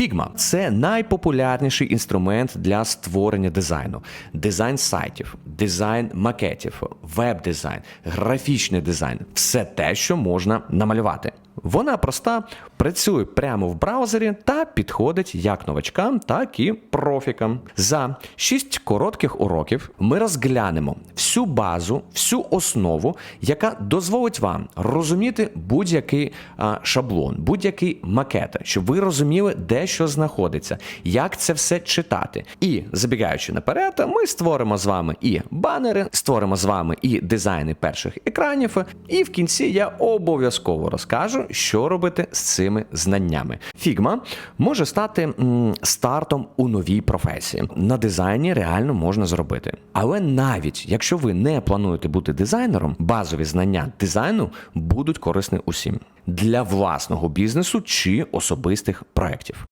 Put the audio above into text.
Figma – це найпопулярніший інструмент для створення дизайну, дизайн сайтів, дизайн макетів, веб-дизайн, графічний дизайн все те, що можна намалювати. Вона проста, працює прямо в браузері та підходить як новачкам, так і профікам. За 6 коротких уроків ми розглянемо всю базу, всю основу, яка дозволить вам розуміти будь-який шаблон, будь-який макет, щоб ви розуміли, де що знаходиться, як це все читати. І забігаючи наперед, ми створимо з вами і банери, створимо з вами і дизайни перших екранів. І в кінці я обов'язково розкажу, що робити з цими знаннями. Figma може стати м, стартом у новій професії. На дизайні реально можна зробити. Але навіть якщо ви не плануєте бути дизайнером, базові знання дизайну будуть корисні усім для власного бізнесу чи особистих проєктів.